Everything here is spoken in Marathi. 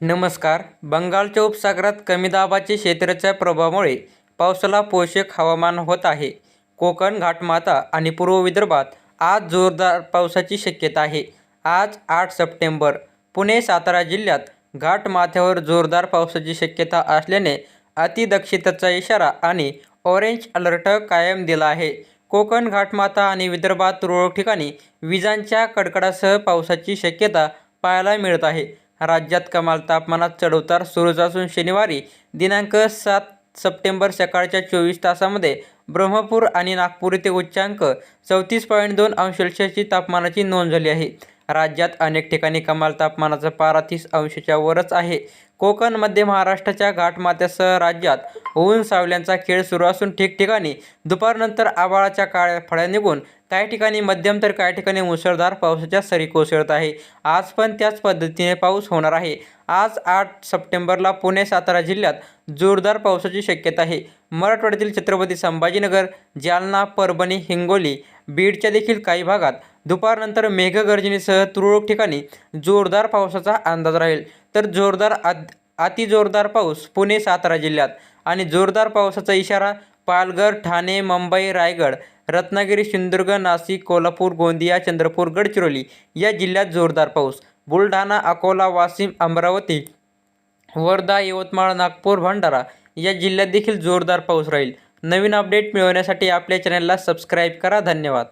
नमस्कार. बंगालच्या उपसागरात कमी दाबाचे क्षेत्राच्या प्रभावामुळे पावसाला पोषक हवामान होत आहे. कोकण घाटमाता आणि पूर्व विदर्भात आज जोरदार पावसाची शक्यता आहे. आज आठ सप्टेंबर. पुणे सातारा जिल्ह्यात घाटमाथ्यावर जोरदार पावसाची शक्यता असल्याने अतिदक्षतेचा इशारा आणि ऑरेंज अलर्ट कायम दिला आहे. कोकण घाटमाता आणि विदर्भात तुरळक ठिकाणी विजांच्या कडकडासह पावसाची शक्यता पाहायला मिळत आहे. राज्यात कमाल तापमानात चढउतार सुरूच असून शनिवारी दिनांक सात सप्टेंबर सकाळच्या चोवीस तासामध्ये ब्रह्मपूर आणि नागपूर येथे उच्चांक चौतीस पॉईंट दोन अंश सेल्सिअसची तापमानाची नोंद झाली आहे. राज्यात अनेक ठिकाणी कमाल तापमानाचा पारा तीस अंशाच्या वरच आहे. कोकण मध्य महाराष्ट्राच्या घाटमाथ्यासह राज्यात ऊन सावल्यांचा खेळ सुरू असून ठिकठिकाणी दुपारनंतर आभाळाच्या काळ्या फळ्या निघून काही ठिकाणी मध्यम तर काही ठिकाणी मुसळधार पावसाच्या सरी कोसळत आहे. आज पण त्याच पद्धतीने पाऊस होणार आहे. आज आठ सप्टेंबरला पुणे सातारा जिल्ह्यात जोरदार पावसाची शक्यता आहे. मराठवाड्यातील छत्रपती संभाजीनगर जालना परभणी हिंगोली बीडच्या देखील काही भागात दुपारनंतर मेघगर्जनेसह तुरळक ठिकाणी जोरदार पावसाचा अंदाज राहील. तर जोरदार अत अतिजोरदार पाऊस पुणे सातारा जिल्ह्यात. आणि जोरदार पावसाचा इशारा पालघर ठाणे मुंबई रायगड रत्नागिरी सिंधुदुर्ग नाशिक कोल्हापूर गोंदिया चंद्रपूर गडचिरोली या जिल्ह्यात जोरदार पाऊस. बुलढाणा अकोला वाशिम अमरावती वर्धा यवतमाळ नागपूर भंडारा या जिल्ह्यात देखील जोरदार पाऊस राहील. नवीन अपडेट मिळवण्यासाठी आपल्या चॅनलला सबस्क्राईब करा. धन्यवाद.